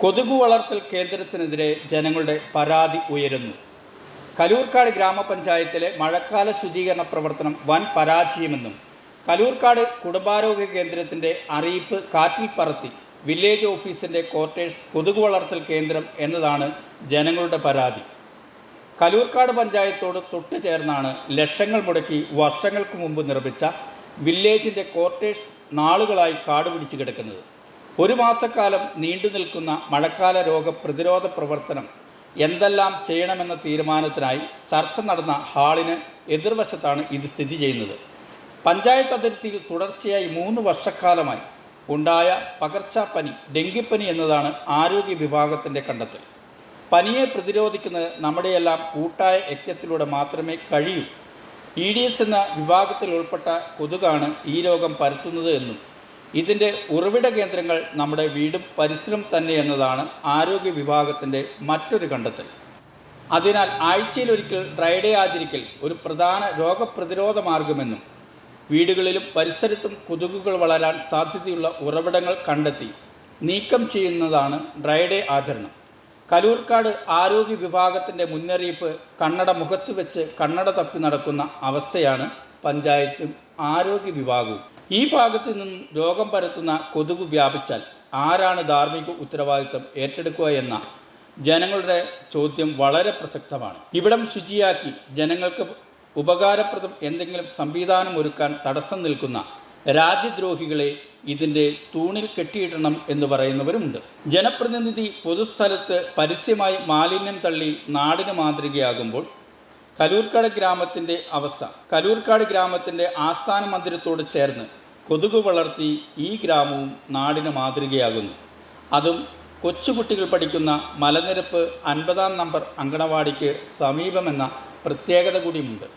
കൊതുകു വളർത്തൽ കേന്ദ്രത്തിനെതിരെ ജനങ്ങളുടെ പരാതി ഉയരുന്നു. കലൂർക്കാട് ഗ്രാമപഞ്ചായത്തിലെ മഴക്കാല ശുചീകരണ പ്രവർത്തനം വൻ പരാജയമെന്നും കലൂർക്കാട് കുടുംബാരോഗ്യ കേന്ദ്രത്തിന്റെ അറിയിപ്പ് കാറ്റിൽ പറത്തി വില്ലേജ് ഓഫീസിന്റെ ക്വാർട്ടേഴ്സ് കൊതുകു വളർത്തൽ കേന്ദ്രം എന്നതാണ് ജനങ്ങളുടെ പരാതി. കലൂർക്കാട് പഞ്ചായത്തോട് തൊട്ടു ചേർന്നാണ് ലക്ഷങ്ങൾ മുടക്കി വർഷങ്ങൾക്ക് മുമ്പ് നിർമ്മിച്ച വില്ലേജിന്റെ ക്വാർട്ടേഴ്സ് നാളുകളായി കാട് പിടിച്ചു കിടക്കുന്നത്. ഒരു മാസക്കാലം നീണ്ടു നിൽക്കുന്ന മഴക്കാല രോഗ പ്രതിരോധ പ്രവർത്തനം എന്തെല്ലാം ചെയ്യണമെന്ന തീരുമാനത്തിനായി ചർച്ച നടന്ന ഹാളിന് എതിർവശത്താണ് ഇത് സ്ഥിതി ചെയ്യുന്നത്. പഞ്ചായത്ത് അതിർത്തിയിൽ തുടർച്ചയായി മൂന്ന് വർഷക്കാലമായി ഉണ്ടായ പകർച്ചപ്പനി ഡെങ്കിപ്പനി എന്നതാണ് ആരോഗ്യ വിഭാഗത്തിന്റെ കണ്ടെത്തൽ. പനിയെ പ്രതിരോധിക്കുന്നത് നമ്മുടെയെല്ലാം കൂട്ടായ യജ്ഞത്തിലൂടെ മാത്രമേ കഴിയൂ. ഇ ഡി എസ് എന്ന വിഭാഗത്തിൽ ഉൾപ്പെട്ട കൊതുകാണ് ഈ രോഗം പരത്തുന്നത് എന്നും ഇതിന്റെ ഉറവിട കേന്ദ്രങ്ങൾ നമ്മുടെ വീടും പരിസരം തന്നെ എന്നതാണ് ആരോഗ്യ വിഭാഗത്തിന്റെ മറ്റൊരു കണ്ടെത്തൽ. അതിനാൽ ആഴ്ചയിലൊരിക്കൽ ഡ്രൈഡേ ആചരിക്കൽ ഒരു പ്രധാന രോഗപ്രതിരോധ മാർഗമെന്നും വീടുകളിലും പരിസരത്തും കൊതുകുകൾ വളരാൻ സാധ്യതയുള്ള ഉറവിടങ്ങൾ കണ്ടെത്തി നീക്കം ചെയ്യുന്നതാണ് ഡ്രൈഡേ ആചരണം. കലൂർക്കാട് ആരോഗ്യ വിഭാഗത്തിന്റെ മുന്നറിയിപ്പ് കണ്ണട മുഖത്ത് വെച്ച് കണ്ണട തപ്പി നടക്കുന്ന അവസ്ഥയാണ് പഞ്ചായത്തും ആരോഗ്യ വിഭാഗവും. ഈ ഭാഗത്തു നിന്നും രോഗം പരത്തുന്ന കൊതുക് വ്യാപിച്ചാൽ ആരാണ് ധാർമ്മിക ഉത്തരവാദിത്തം ഏറ്റെടുക്കുക എന്ന ജനങ്ങളുടെ ചോദ്യം വളരെ പ്രസക്തമാണ്. ഇവിടം ശുചിയാക്കി ജനങ്ങൾക്ക് ഉപകാരപ്രദം എന്തെങ്കിലും സംവിധാനം ഒരുക്കാൻ തടസ്സം നിൽക്കുന്ന രാജ്യദ്രോഹികളെ ഇതിന്റെ തൂണിൽ കെട്ടിയിടണം എന്ന് പറയുന്നവരുമുണ്ട്. ജനപ്രതിനിധി പൊതുസ്ഥലത്ത് പരസ്യമായി മാലിന്യം തള്ളി നാടിന് മാതൃകയാകുമ്പോൾ കലൂർക്കാട് ഗ്രാമത്തിന്റെ അവസ്ഥ. കലൂർക്കാട് ഗ്രാമത്തിന്റെ ആസ്ഥാന മന്ദിരത്തോട് ചേർന്ന് കൊതുക് വളർത്തി ഈ ഗ്രാമവും നാടിന് മാതൃകയാകുന്നു. അതും കൊച്ചുകുട്ടികൾ പഠിക്കുന്ന മലനിരപ്പ് അൻപതാം നമ്പർ അങ്കണവാടിക്ക് സമീപമെന്ന പ്രത്യേകത കൂടിയുമുണ്ട്.